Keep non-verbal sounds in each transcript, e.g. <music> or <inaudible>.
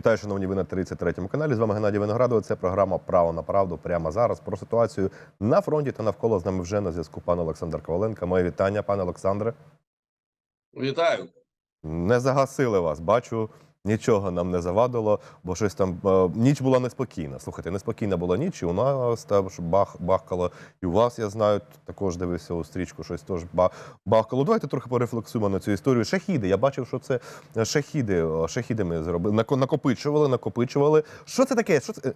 Вітаю, шановні, ви на 33-му каналі. З вами Геннадій Виноградов. Це програма Право на правду прямо зараз. Про ситуацію на фронті та навколо з нами вже на зв'язку пан Олександр Коваленко. Моє вітання, пане Олександре. Вітаю. Не загасили вас. Бачу, нічого нам не завадило, бо щось там е, ніч була неспокійна. Слухайте, неспокійна була ніч, і у нас там бах, бахкало, і у вас, я знаю, також дивився у стрічку, щось теж ба- бахкало. Давайте трохи порефлексуємо на цю історію. Шахіди. Я бачив, що це е, шахіди. Шахіди ми зробили. Нако- Накопичували, накопичували. Що це таке? Що це? е,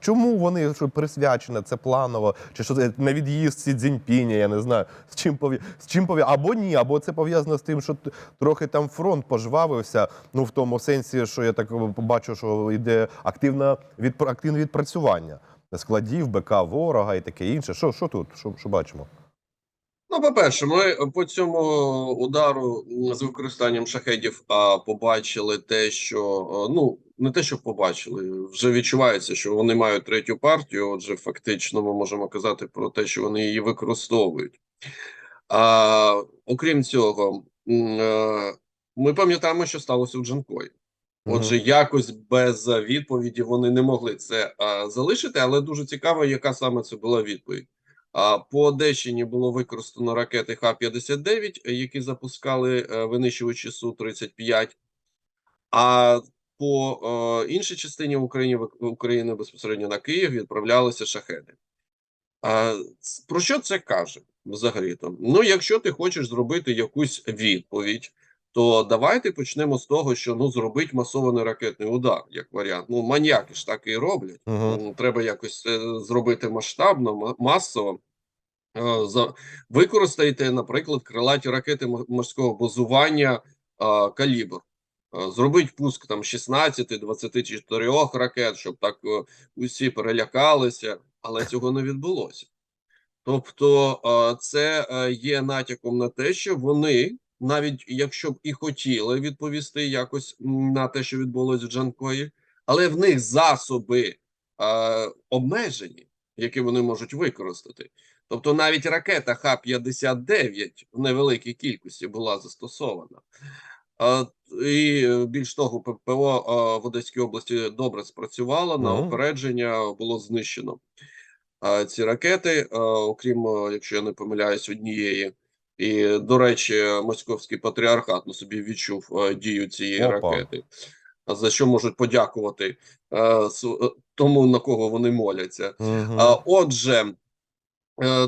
Чому вони що присвячено? Це планово? Чи що це на від'їзд Сі Цзіньпіня, я не знаю. З чим пов'я... з чим пов'я... Або ні, або це пов'язано з тим, що трохи там фронт пожвавився. Ну в тому сенсі, що я так побачу, що йде активне від активне відпрацювання складів, БК ворога і таке інше. Що, що тут? Що, що бачимо? Ну, по-перше, ми по цьому удару з використанням шахедів а, побачили те, що ну не те, що побачили, вже відчувається, що вони мають третю партію. Отже, фактично, ми можемо казати про те, що вони її використовують. А, окрім цього, е, ми пам'ятаємо, що сталося в Джанкої. Отже, якось без відповіді вони не могли це а, залишити, але дуже цікаво, яка саме це була відповідь. А, по Одещині було використано ракети Х-59, е, які запускали е, винищувачі Су-35. А по е, іншій частині України, України безпосередньо на Київ відправлялися шахеди. А, про що це каже взагалі? то Ну, якщо ти хочеш зробити якусь відповідь, то давайте почнемо з того, що ну зробить масований ракетний удар, як варіант. Ну, маніяки ж так і роблять. Ну, Треба якось це зробити масштабно, масово. Е, За використайте, наприклад, крилаті ракети мо- морського базування е, калібр. Е, Зробіть пуск там 16-24 ракет, щоб так усі перелякалися, але цього не відбулося. Тобто, це є натяком на те, що вони, навіть якщо б і хотіли відповісти якось на те, що відбулося в Джанкої, але в них засоби е, обмежені, які вони можуть використати. Тобто навіть ракета Х-59 в невеликій кількості була застосована. Е, І е, більш того, ППО в Одеській області добре спрацювало на опередження було знищено ці ракети, окрім, якщо я не помиляюсь, однієї. І, до речі, московський патріархат на собі відчув е, дію цієї Опа. ракети, а за що можуть подякувати е, е, тому, на кого вони моляться. А, Отже,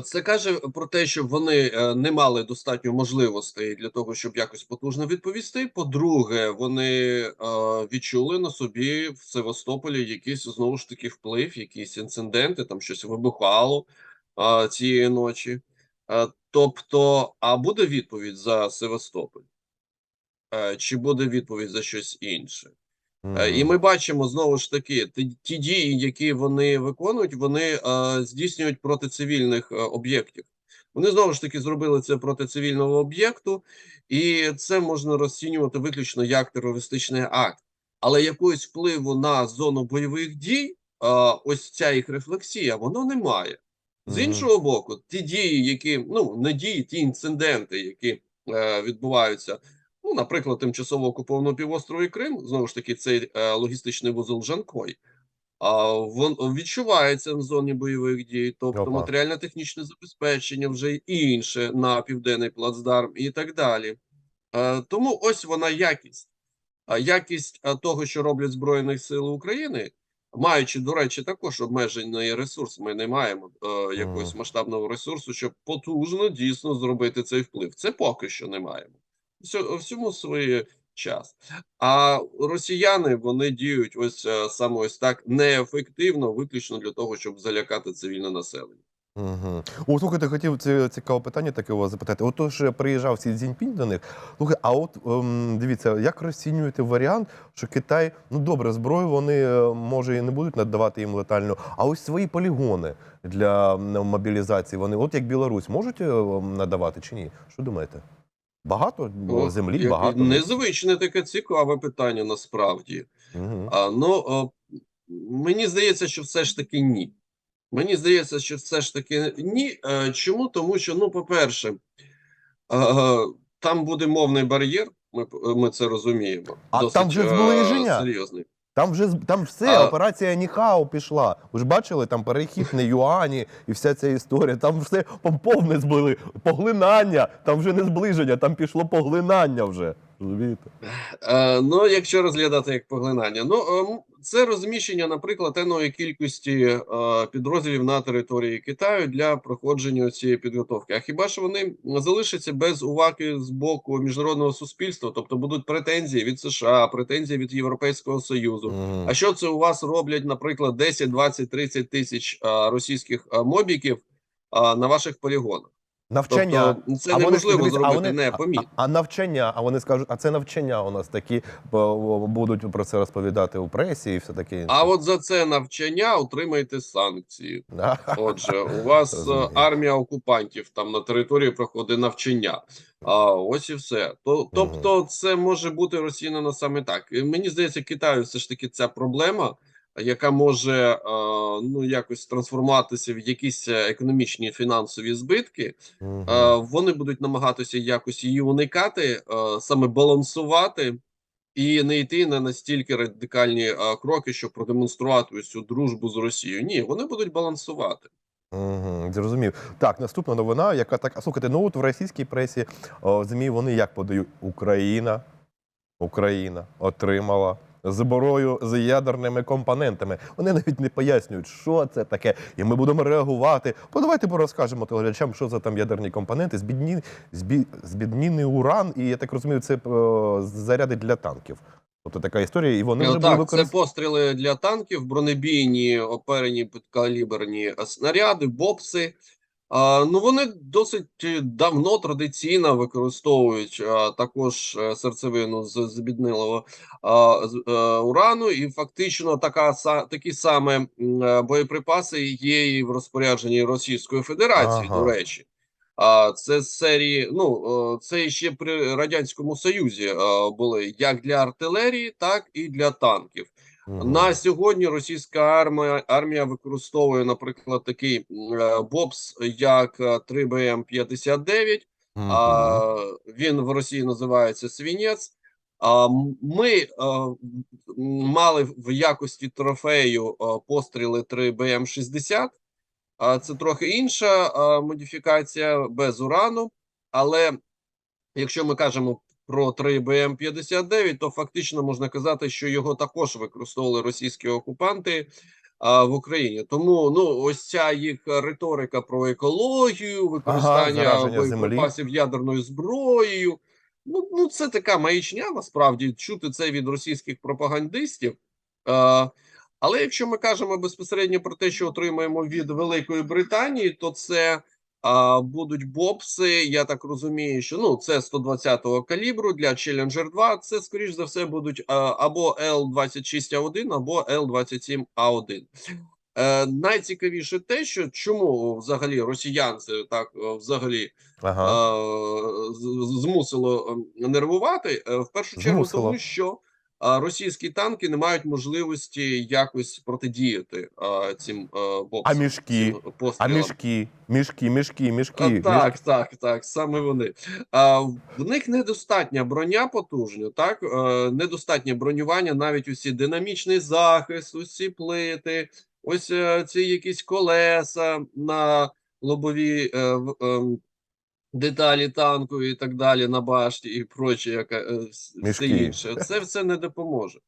це каже про те, що вони не мали достатньо можливостей для того, щоб якось потужно відповісти. По-друге, вони відчули на собі в Севастополі якийсь знову ж таки вплив, якісь інциденти, там щось вибухало цієї ночі. Е, Тобто, а буде відповідь за Севастополь? Е, Чи буде відповідь за щось інше? Е, І ми бачимо знову ж таки ті, ті дії, які вони виконують, вони е, здійснюють проти цивільних е, об'єктів. Вони знову ж таки зробили це проти цивільного об'єкту, і це можна розцінювати виключно як терористичний акт. Але якогось впливу на зону бойових дій, е, ось ця їх рефлексія, воно не має. З іншого боку, ті дії, які ну не дії, ті інциденти, які е, відбуваються Ну, наприклад, тимчасово окупованому півострові Крим, знову ж таки, цей е, логістичний вузол Жанкой, а він відчувається в зоні бойових дій, тобто матеріально-технічне забезпечення вже й інше на південний плацдарм і так далі. Е, тому ось вона якість. А якість е, того, що роблять Збройні Сили України, маючи, до речі, також обмежений ресурс, ми не маємо е, якогось масштабного ресурсу, щоб потужно дійсно зробити цей вплив. Це поки що не маємо. Всьому свій час. А росіяни вони діють ось е, саме ось так неефективно, виключно для того, щоб залякати цивільне населення. Угу. О, слухайте, хотів це цікаве питання таке у вас запитати. Отож, приїжджав Сі Цзіньпінь до них. Слухай, а от ем, дивіться, як розцінюєте варіант, що Китай, ну добре, зброю вони е, може і не будуть надавати їм летальну, а ось свої полігони для мобілізації вони, от як Білорусь, можуть е, надавати чи ні? Що думаєте? Багато О, землі, багато. Незвичне таке цікаве питання насправді. Угу. А, ну, о, мені здається, що все ж таки ні. Мені здається, що все ж таки ні. Е, Чому? Тому що, ну, по-перше, е, там буде мовний бар'єр, ми, ми це розуміємо. А там вже женя. серйозний. Там вже там все, А- операція Ніхао пішла. Ви ж бачили, там перехід на юані і вся ця історія. Там все повне збили. Поглинання, там вже не зближення, там пішло поглинання вже. Розумієте? Е, ну, якщо розглядати як поглинання, ну ем, це розміщення, наприклад, еної кількості е, підрозділів на території Китаю для проходження цієї підготовки. А хіба ж вони залишаться без уваги з боку міжнародного суспільства? Тобто будуть претензії від США, претензії від Європейського Союзу. Мгм. А що це у вас роблять, наприклад, 10, 20, 30 тисяч а, російських а, мобіків а, на ваших полігонах? Навчання. Тобто це А вони- неможливо а зробити вони- непомітно. А, а навчання, а вони скажуть, а це навчання у нас такі бо- будуть про це розповідати у пресі і все таке. А от за це навчання отримайте санкції. Отже, у вас е, армія окупантів там на території проходить навчання. А ось і все. То, тобто, це може бути розцінено саме так. І мені здається, Китаю все ж таки ця проблема, яка може е, ну якось трансформуватися в якісь е, економічні фінансові збитки. Е, вони будуть намагатися якось її уникати, саме балансувати і не йти на настільки радикальні кроки, щоб продемонструвати ось цю дружбу з Росією. Ні, вони будуть балансувати. Угу, зрозумів. Так, наступна новина, яка так. А слухайте, ну от в російській пресі о, ЗМІ вони як подають? Україна, Україна отримала зброю з ядерними компонентами. Вони навіть не пояснюють, що це таке, і ми будемо реагувати. Бо давайте розкажемо телеглядачам, що за там ядерні компоненти, збідні, збі, збіднінний уран, і я так розумію, це о, заряди для танків. Тобто така історія, і вони вже Е, були це постріли для танків, бронебійні оперені підкаліберні е, снаряди, бопси. Ну вони досить е, давно традиційно використовують а, також е, серцевину з збіднилого з, е, урану, і фактично така са- такі саме боєприпаси є і в розпорядженні Російської Федерації. Ага. До речі, а це серії. Ну це ще при радянському Союзі були як для артилерії, так і для танків. На сьогодні російська армія армія використовує, наприклад, такий е, бопс, як е, 3БМ-59. Мгм. А, він в Росії називається свінець. А ми е, мали в якості трофею е, постріли 3БМ-60. А це трохи інша е, модифікація без урану. Але якщо ми кажемо про 3БМ-59, то фактично можна казати, що його також використовували російські окупанти а, в Україні. Тому ну ось ця їх риторика про екологію, використання боєприпасів ядерною зброєю. Ну, ну це така маячня, насправді чути це від російських пропагандистів. Е, але якщо ми кажемо безпосередньо про те, що отримаємо від Великої Британії, то це а, будуть бопси. Я так розумію, що ну це 120-го калібру для Challenger 2. Це скоріш за все будуть або Л-26А1, або Л-27А1. Е, найцікавіше те, що чому взагалі росіянці так е, взагалі Ага. е, змусило нервувати. В першу чергу, Змусило. тому що російські танки не мають можливості якось протидіяти цим боксам. А мішки? цим А мішки, мішки, мішки, мішки. А, так, так, так, саме вони. А, в них недостатня броня потужна, так недостатнє бронювання, навіть усі динамічний захист, усі плити, ось е, ці якісь колеса на лобові е, ем, деталі танку і так далі на башті і проче, яка е, все інше. Це все не допоможе.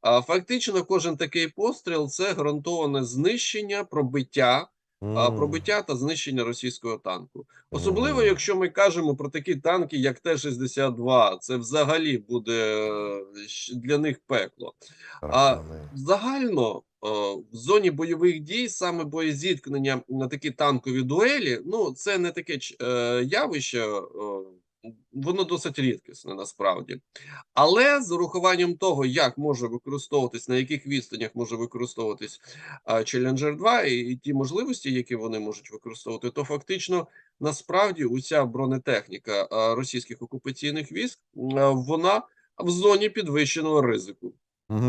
А фактично, кожен такий постріл це гарантоване знищення, пробиття а, пробиття та знищення російського танку. Особливо, якщо ми кажемо про такі танки, як Т-62, це взагалі буде е, для них пекло. А загально в зоні бойових дій саме боєзіткнення на такі танкові дуелі, ну це не таке е, явище, е, воно досить рідкісне насправді. Але з урахуванням того, як може використовуватись, на яких відстанях може використовуватись Challenger 2 і, і ті можливості, які вони можуть використовувати, то фактично насправді уся бронетехніка російських окупаційних військ вона в зоні підвищеного ризику.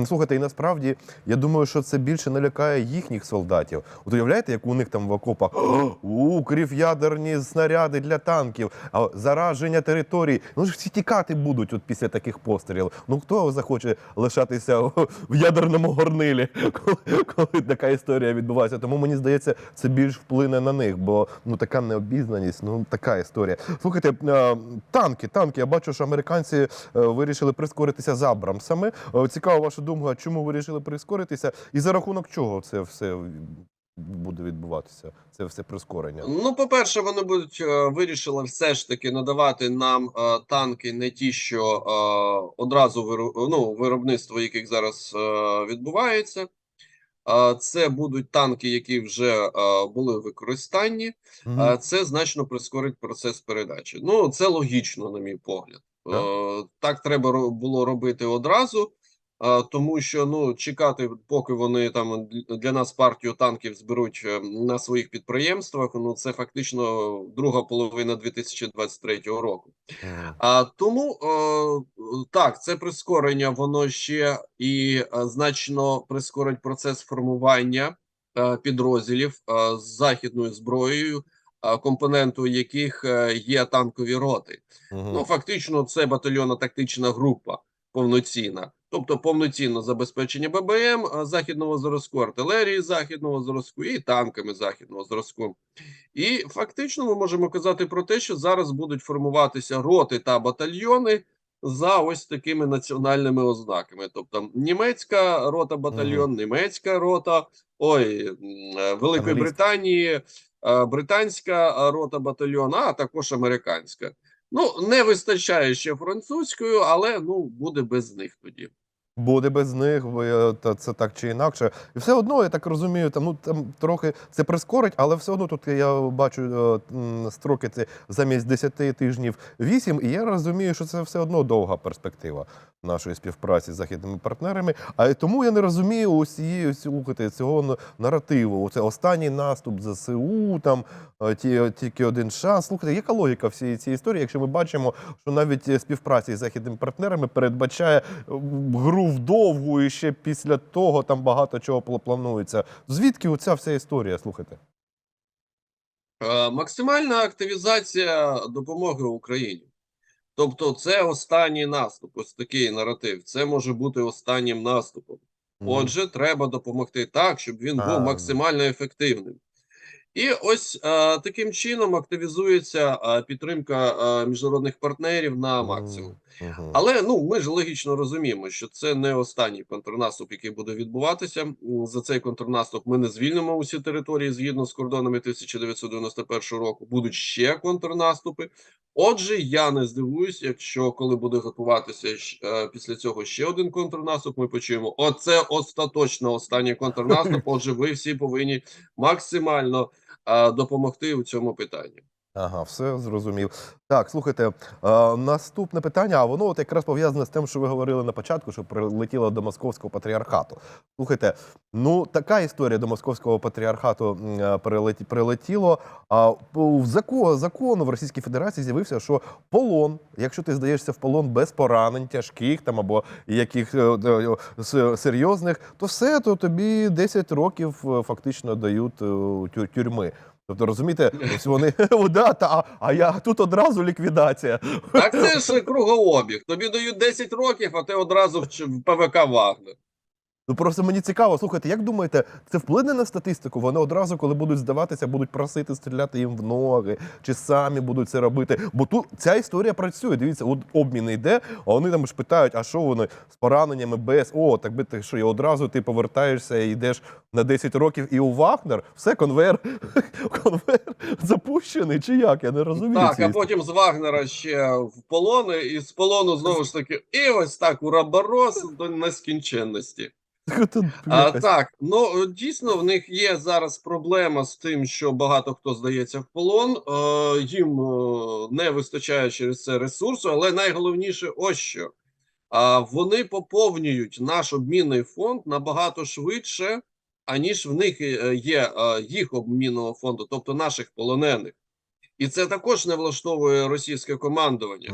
Слухайте, і насправді я думаю, що це більше не лякає їхніх солдатів. От уявляєте, як у них там в окопах у ядерні снаряди для танків, а зараження територій. Ну ж всі тікати будуть от після таких пострілів. Ну хто захоче лишатися в ядерному горнилі, коли, коли така історія відбувається? Тому мені здається, це більш вплине на них, бо ну така необізнаність, ну така історія. Слухайте, е, танки, танки. Я бачу, що американці е, вирішили прискоритися з Абрамсами. Е, Цікава ваша думка, чому вирішили прискоритися, і за рахунок чого це все буде відбуватися? Це все прискорення. Ну, по-перше, вони будуть е, вирішили все ж таки надавати нам е, танки, не ті, що е, одразу виру- ну, виробництво яких зараз е, відбувається. Е, Це будуть танки, які вже е, були в використанні. Е, Це значно прискорить процес передачі. Ну, це логічно, на мій погляд. Так. Так треба було робити одразу, тому що ну чекати, поки вони там для нас партію танків зберуть е, на своїх підприємствах. Ну це фактично друга половина 2023 року. А тому е, так, це прискорення, воно ще і е, значно прискорить процес формування підрозділів з західною зброєю, компоненту яких є танкові роти. Мгм. Ну фактично, це батальйонна тактична група повноцінна, тобто повноцінне забезпечення ББМ західного зразку, артилерії західного зразку і танками західного зразку. І фактично ми можемо казати про те, що зараз будуть формуватися роти та батальйони за ось такими національними ознаками. Тобто німецька рота батальйон, німецька рота, ой, е, Великої Англійська. Британії, е, британська е, рота батальйон, а також американська. Ну, не вистачає ще французькою, але ну буде без них тоді. Буде без них, це так чи інакше. І все одно, я так розумію, там ну там трохи це прискорить, але все одно тут я бачу е, строки це замість 10 тижнів 8, і я розумію, що це все одно довга перспектива нашої співпраці з західними партнерами. А тому я не розумію усієї слухайте цього наративу. Це останній наступ ЗСУ, там е, ті, тільки один шанс. Слухайте, яка логіка всієї цієї історії, якщо ми бачимо, що навіть е, співпраця із західними партнерами передбачає м, вдовгу, і ще після того там багато чого планується. Звідки оця вся історія? Слухайте? Е, Максимальна активізація допомоги Україні. Тобто, це останній наступ, ось такий наратив. Це може бути останнім наступом. Отже, треба допомогти так, щоб він був максимально ефективним. І ось е, таким чином активізується е, підтримка е, міжнародних партнерів на максимум. Але ну ми ж логічно розуміємо, що це не останній контрнаступ, який буде відбуватися. За цей контрнаступ ми не звільнимо усі території згідно з кордонами 1991 року. Будуть ще контрнаступи. Отже, я не здивуюсь, якщо коли буде готуватися е, після цього ще один контрнаступ, ми почуємо. Оце остаточно останній контрнаступ. <laughs> Отже, ви всі повинні максимально е, допомогти у цьому питанні. Ага, все зрозумів. Так, слухайте, е, наступне питання, а воно от якраз пов'язане з тим, що ви говорили на початку, що прилетіло до московського патріархату. Слухайте, ну така історія до московського патріархату е, прилеті, прилетіло. А в закон, закону в Російській Федерації з'явився, що полон, якщо ти здаєшся в полон без поранень, тяжких там або яких е, е, серйозних, то все, то тобі 10 років фактично дають тюрми. Тобто, розумієте, <laughs> ось вони <laughs> да, та, а, я тут одразу ліквідація. Так це ж <laughs> кругообіг. Тобі дають 10 років, а ти одразу в ПВК Вагнер. Ну просто мені цікаво, слухайте, як думаєте, це вплине на статистику? Вони одразу, коли будуть здаватися, будуть просити стріляти їм в ноги, чи самі будуть це робити? Бо тут ця історія працює. Дивіться, от обмін йде, а вони там ж питають, а що вони з пораненнями без о, так би ти що, і одразу ти повертаєшся і йдеш на 10 років і у Вагнер, все конвейер, <laughs> конвейер запущений, чи як? Я не розумію. Так, а потім з Вагнера ще в полони, і з полону знову ж таки, і ось так уроборос до нескінченності. А, так, ну дійсно в них є зараз проблема з тим, що багато хто здається в полон. Е, їм е, не вистачає через це ресурсу, але найголовніше ось що. А вони поповнюють наш обмінний фонд набагато швидше, аніж в них е, є е, їх обмінного фонду, тобто наших полонених. І це також не влаштовує російське командування.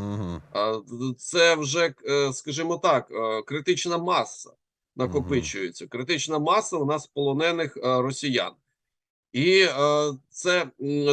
А, Це вже, е, скажімо так, е, критична маса. Накопичується. Критична маса у нас полонених е, росіян. І е, це,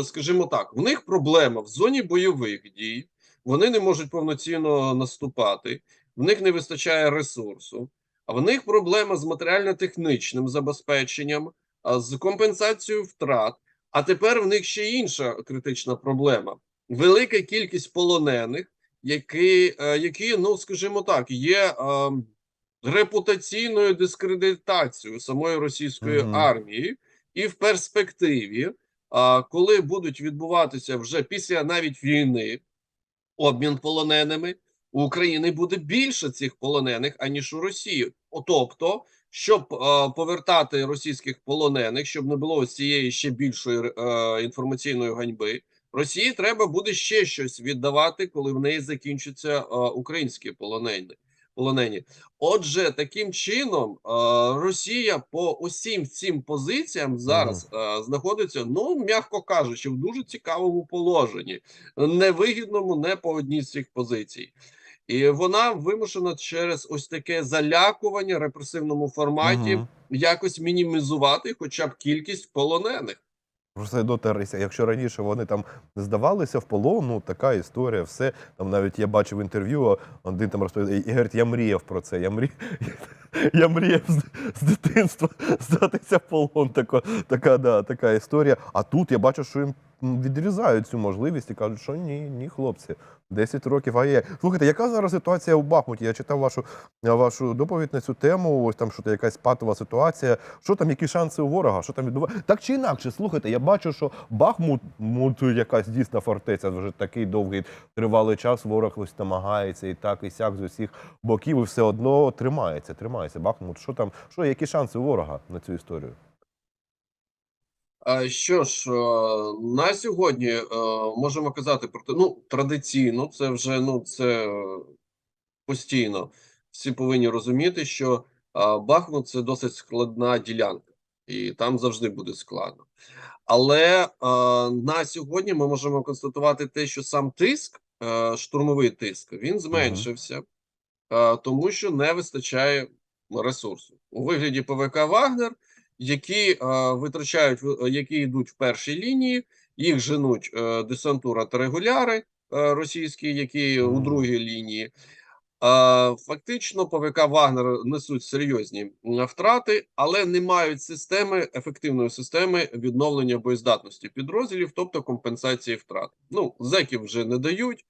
скажімо так, в них проблема в зоні бойових дій. Вони не можуть повноцінно наступати, в них не вистачає ресурсу, а в них проблема з матеріально-технічним забезпеченням, з компенсацією втрат. А тепер в них ще інша критична проблема: велика кількість полонених, які, е, які ну скажімо так, є е, репутаційною дискредитацією самої російської Мгм. армії, і в перспективі, а, коли будуть відбуватися вже після навіть війни обмін полоненими, у України буде більше цих полонених аніж у Росії. О, Тобто, щоб а, повертати російських полонених, щоб не було ось цієї ще більшої е, інформаційної ганьби. Росії треба буде ще щось віддавати, коли в неї закінчаться е, українські полонені. Полонені. Отже, таким чином е, Росія по усім цим позиціям зараз е, знаходиться, ну м'яко кажучи, в дуже цікавому положенні, невигідному не по одній з цих позицій. І вона вимушена через ось таке залякування в репресивному форматі Мгм. якось мінімізувати хоча б кількість полонених. Просто до Тарися, якщо раніше вони там здавалися в полон, ну така історія, все. Там навіть я бачив інтерв'ю, один там розповідає, і говорить, я мріяв про це. Я мріяв, <laughs> я мріяв з, з дитинства здатися в полон. Така, така, да, така історія. А тут я бачу, що їм відрізають цю можливість і кажуть, що ні, ні, хлопці, 10 років. А є. Слухайте, яка зараз ситуація у Бахмуті? Я читав вашу, вашу доповідь на цю тему. Ось там що то якась патова ситуація. Що там, які шанси у ворога? Що там відбувається? Так чи інакше, слухайте, я бачу, що Бахмут, мут, якась дійсна фортеця, вже такий довгий тривалий час. Ворог ось намагається і так, і сяк з усіх боків, і все одно тримається. Тримається. Бахмут. Що там? Що, які шанси у ворога на цю історію? А що ж, на сьогодні е, можемо казати про те, ну традиційно, це вже ну це постійно. Всі повинні розуміти, що Бахмут це досить складна ділянка, і там завжди буде складно. Але на сьогодні ми можемо констатувати те, що сам тиск, е, штурмовий тиск, він зменшився, тому що не вистачає ресурсу у вигляді ПВК Вагнер, які е, витрачають, в- які йдуть в першій лінії, їх женуть е, десантура та регуляри е, російські, які у другій лінії. Е, Фактично, ПВК Вагнер несуть серйозні втрати, але не мають системи ефективної системи відновлення боєздатності підрозділів, тобто компенсації втрат. Ну, зеків вже не дають.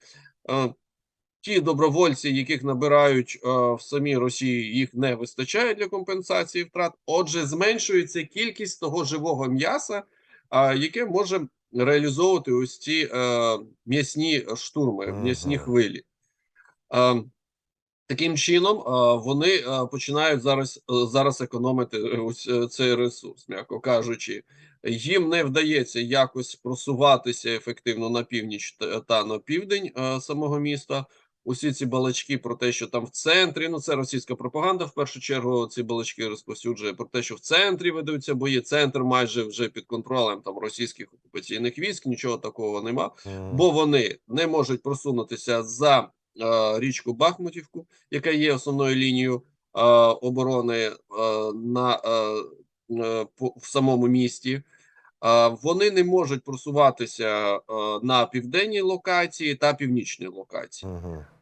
Ті добровольці, яких набирають е, в самій Росії, їх не вистачає для компенсації втрат. Отже, зменшується кількість того живого м'яса, е, яке може реалізовувати ось ці е, м'ясні штурми, м'ясні хвилі. Е, Таким чином, е, вони е, починають зараз е, зараз економити е, ось цей ресурс, м'яко кажучи. Їм не вдається якось просуватися ефективно на північ та- та на південь е, самого міста. Усі ці балачки про те, що там в центрі, ну це російська пропаганда. В першу чергу ці балачки розповсюджує про те, що в центрі ведуться бої. Центр майже вже під контролем там російських окупаційних військ. Нічого такого нема бо вони не можуть просунутися за е, річку Бахмутівку, яка є основною лінією е, оборони е, на е, е, в самому місті. Вони не можуть просуватися на південній локації та північній локації.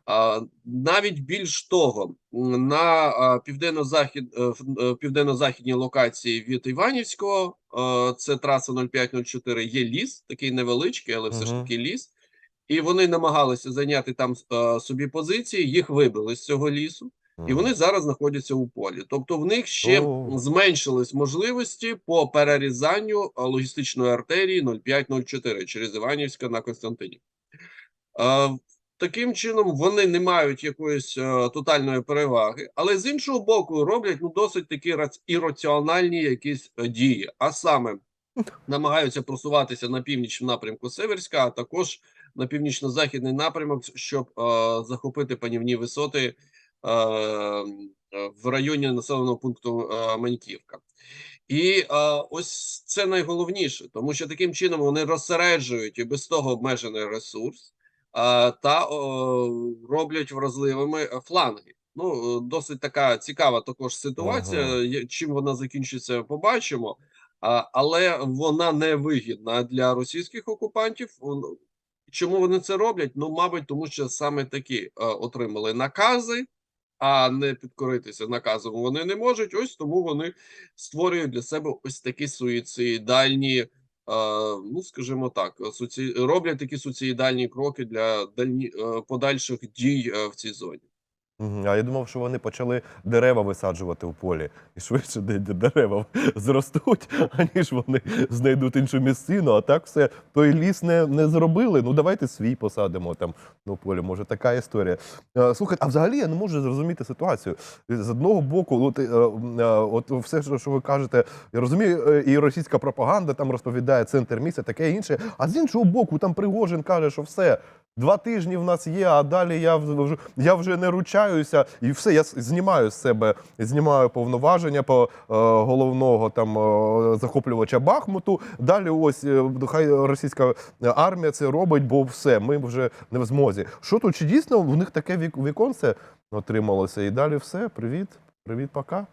А, навіть більш того, на південно-захід, е, в- е, південно-західній локації від Іванівського, це траса 0504, є ліс, такий невеличкий, але все ж таки ліс. І вони намагалися зайняти там собі позиції, їх вибили з цього лісу, і вони зараз знаходяться у полі. Тобто в них ще О. зменшились можливості по перерізанню логістичної артерії 0504 через Іванівська на Константинів. Таким чином вони не мають якоїсь е, тотальної переваги, але з іншого боку роблять ну досить такі рац- ірраціональні якісь е, дії, а саме намагаються просуватися на північ в напрямку Северська, а також на північно-західний напрямок, щоб е, захопити панівні висоти в районі населеного пункту Маньківка. І ось це найголовніше, тому що таким чином вони розсереджують і без того обмежений ресурс та роблять вразливими фланги. Ну, досить така цікава також ситуація. Ага. Чим вона закінчиться, побачимо. А, але вона не вигідна для російських окупантів. Чому вони це роблять? Ну, мабуть, тому що саме такі е, отримали накази, а не підкоритися наказом вони не можуть. Ось тому вони створюють для себе ось такі суїцидальні, е, ну скажімо так, суці... роблять такі суїцидальні кроки для дальні... е, подальших дій е, в цій зоні. А я думав, що вони почали дерева висаджувати в полі. І швидше де- де дерева <laughs> зростуть, аніж вони знайдуть іншу місцину. А так все той ліс не, не зробили. Ну давайте свій посадимо там на полі. Може, така історія. Е, Слухайте, а взагалі я не можу зрозуміти ситуацію. З одного боку, от, е, е, от все, що- що ви кажете, я розумію, е, і російська пропаганда там розповідає центр місця, таке інше. А з іншого боку, там Пригожин каже, що все. Два тижні в нас є, а далі я вже я вже не ручаюся, і все. Я знімаю з себе, знімаю повноваження по е, головного там е, захоплювача Бахмуту. Далі, ось е, хай російська армія це робить, бо все, ми вже не в змозі. Що тут чи дійсно в них таке вік, віконце отрималося? І далі все. Привіт, привіт, пока.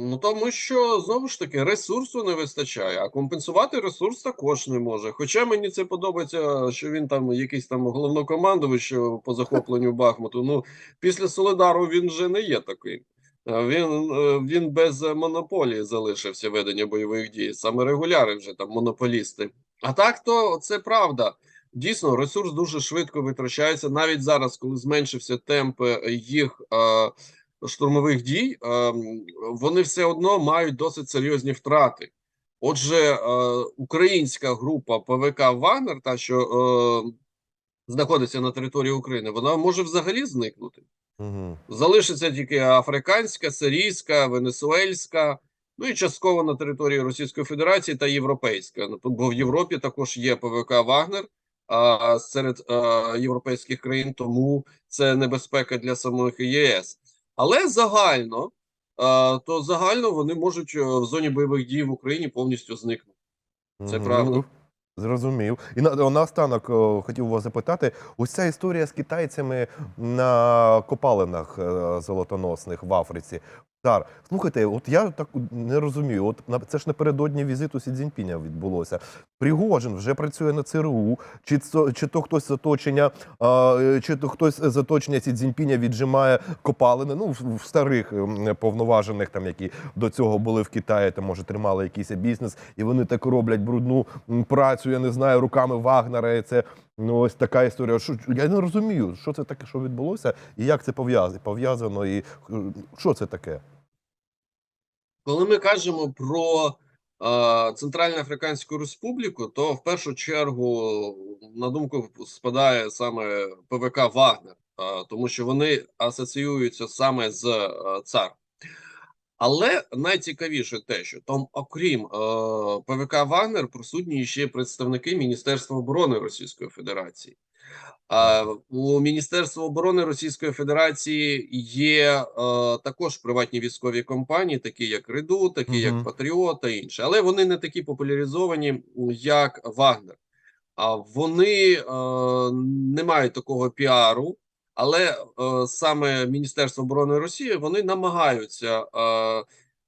Ну тому що знову ж таки ресурсу не вистачає, а компенсувати ресурс також не може. Хоча мені це подобається, що він там якийсь там головнокомандувач е, по захопленню Бахмуту. Ну після Солидару він вже не є таким. Е, Він, е, він без монополії залишився ведення бойових дій. Саме регуляри вже там монополісти. А так то це правда. Дійсно, ресурс дуже швидко витрачається. Навіть зараз, коли зменшився темп їх штурмових дій, е, вони все одно мають досить серйозні втрати. Отже, е, українська група ПВК Вагнер, та що е, знаходиться на території України, вона може взагалі зникнути. Угу. Залишиться тільки африканська, сирійська, венесуельська, ну і частково на території Російської Федерації та європейська. Ну, Бо в Європі також є ПВК Вагнер а, серед а, європейських країн, тому це небезпека для самих ЄС. Але загально, то загально вони можуть е, в зоні бойових дій в Україні повністю зникнути. Це правда. Зрозумів. І на наостанок о, хотів вас запитати: ось ця історія з китайцями на копалинах е, золотоносних в Африці. Цар, слухайте, от я так не розумію. От це ж напередодні візиту Сі Цзіньпіня відбулося. Пригожин вже працює на ЦРУ, чи чи то хтось з оточення, е, чи то хтось з оточення Сі Цзіньпіня віджимає копалини. Ну в, в старих ем, повноважених, там які до цього були в Китаї, там може тримали якийсь бізнес, і вони так роблять брудну працю. Я не знаю, руками Вагнера. І це ну ось така історія. Що я не розумію, що це таке, що відбулося, і як це пов'язано, пов'язано, і е, що це таке? Коли ми кажемо про е, Центральну Африканську Республіку, то в першу чергу на думку спадає саме ПВК Вагнер, е, тому що вони асоціюються саме з е, ЦАР. Але найцікавіше те, що там, окрім е, ПВК Вагнер, присутні ще представники Міністерства оборони Російської Федерації. А у Міністерства оборони Російської Федерації є е, також приватні військові компанії, такі як Реду, такі Мгм. як Патріот та інші, але вони не такі популяризовані, як Вагнер. А вони е, не мають такого піару, але е, саме Міністерство оборони Росії вони намагаються е,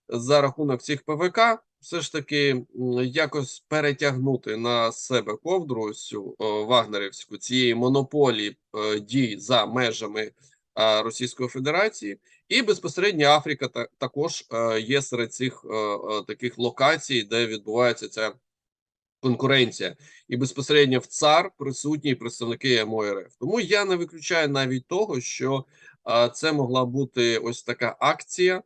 за рахунок цих ПВК все ж таки якось перетягнути на себе ковдру цю е, вагнерівську цієї монополії е, дій за межами е, Російської Федерації, і безпосередньо Африка та, також е, є серед цих е, е, таких локацій, де відбувається ця конкуренція, і безпосередньо в ЦАР присутні представники МОРФ. Тому я не виключаю навіть того, що е, це могла бути ось така акція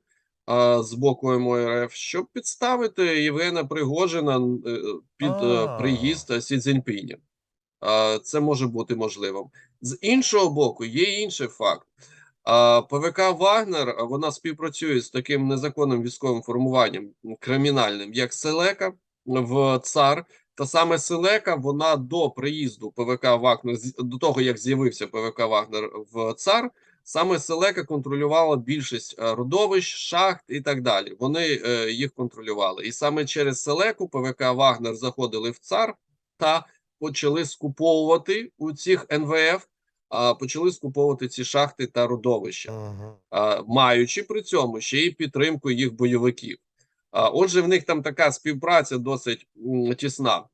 е, з боку МОРФ, щоб підставити Євгена Пригожина е, під е, А. приїзд Сі Цзіньпіня. Е, Це може бути можливим. З іншого боку, є інший факт. А, ПВК Вагнер вона співпрацює з таким незаконним військовим формуванням кримінальним, як Селека в ЦАР. Та саме Селека вона до приїзду ПВК Вагнер, до того як з'явився ПВК Вагнер в ЦАР, саме Селека контролювала більшість е, родовищ, шахт і так далі. Вони е, їх контролювали. І саме через Селеку ПВК Вагнер заходили в ЦАР та почали скуповувати у цих НВФ а, почали скуповувати ці шахти та родовища Мгм. а, маючи при цьому ще й підтримку їх бойовиків. Отже, в них там така співпраця досить тісна.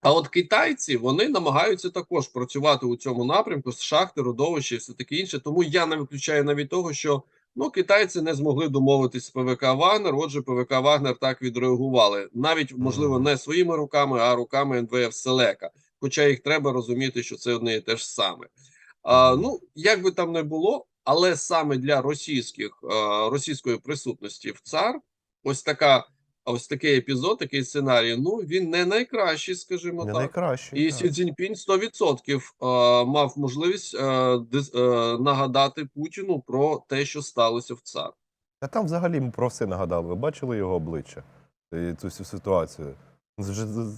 А от китайці вони намагаються також працювати у цьому напрямку з шахти, родовища і все таке інше. Тому я не виключаю навіть того, що ну китайці не змогли домовитись з ПВК Вагнер. Отже, ПВК Вагнер так відреагували, навіть можливо не своїми руками, а руками НВФ Селека. Хоча їх треба розуміти, що це одне і те ж саме. А, ну як би там не було, але саме для російських російської присутності в цар, ось така, ось такий епізод, такий сценарій. Ну він не найкращий, скажімо Не так. найкраще. І так. Сі Цзіньпінь 100% мав можливість а, дис, а, нагадати Путіну про те, що сталося в цар. Та там взагалі ми про все нагадали. Ви бачили його обличчя і цю всю ситуацію.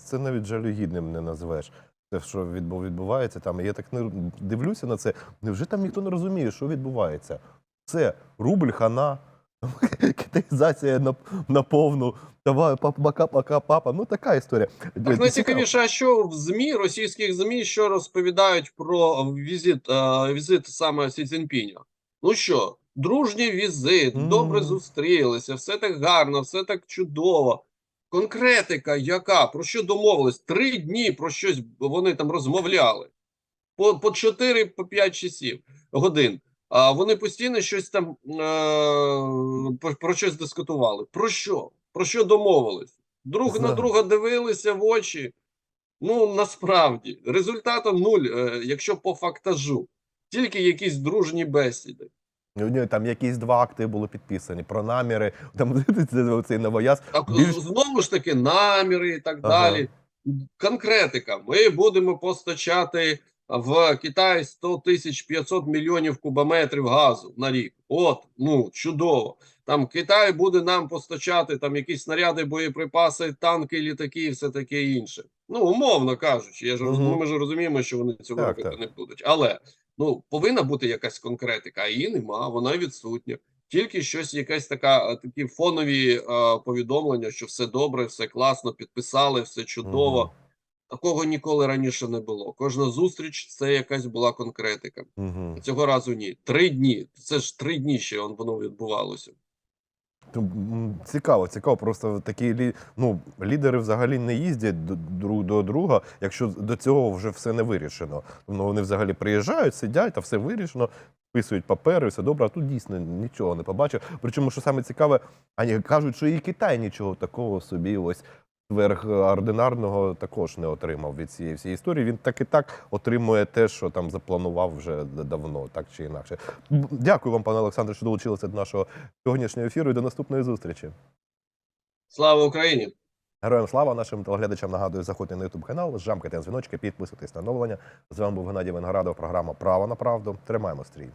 Це навіть жалюгідним не назвеш. Те, що відбу- відбувається там. Я так не дивлюся на це. Невже там ніхто не розуміє, що відбувається? Це рубль хана, <laughs> китаїзація на, на повну. Давай, папа, пока, пока, папа. Ну така історія. Так найцікавіше, а що в ЗМІ, російських ЗМІ, що розповідають про візит, е, візит саме Сі Цзіньпіня? Ну що, дружній візит, Мгм. добре зустрілися, все так гарно, все так чудово. Конкретика яка? Про що домовились? Три дні про щось вони там розмовляли. По, по 4, по 5 часів годин. А вони постійно щось там е, про, щось дискутували. Про що? Про що домовились? Друг на друга дивилися в очі. Ну насправді результату нуль, е, якщо по фактажу, тільки якісь дружні бесіди. У нього там якісь два акти були підписані про наміри. Там <laughs> цей новояз. А Більш- знову ж таки наміри і так Ага. далі. Конкретика. Ми будемо постачати в Китай 100 тисяч 500 мільйонів кубометрів газу на рік. От, ну чудово. Там Китай буде нам постачати там якісь снаряди, боєприпаси, танки, літаки і все таке інше. Ну, умовно кажучи, я ж ну, ми ж розуміємо, що вони цього Так, робити так. не будуть. Але ну повинна бути якась конкретика, а її нема, вона відсутня. Тільки щось, якась така, е, такі фонові е, повідомлення, що все добре, все класно, підписали, все чудово. Мгм. Такого ніколи раніше не було. Кожна зустріч це якась була конкретика. Мгм. Цього разу ні. Три дні. Це ж три дні ще воно відбувалося. Ну, Цікаво, цікаво. Просто такі лі... ну, лідери взагалі не їздять до, друг до друга, якщо до цього вже все не вирішено. Ну, вони взагалі приїжджають, сидять, а все вирішено, підписують папери, все добре, а тут дійсно нічого не побачив. Причому, що саме цікаве, ані кажуть, що і Китай нічого такого собі ось сверхординарного також не отримав від цієї всієї історії. Він так і так отримує те, що там запланував вже давно, так чи інакше. Дякую вам, пане Олександре, що долучилися до нашого сьогоднішнього ефіру і до наступної зустрічі. Слава Україні! Героям слава нашим телеглядачам нагадую, заходьте на YouTube канал, жамкайте на дзвіночки, підписуйтесь на оновлення. З вами був Геннадій Виноградов, програма Право на правду. Тримаємо стрій.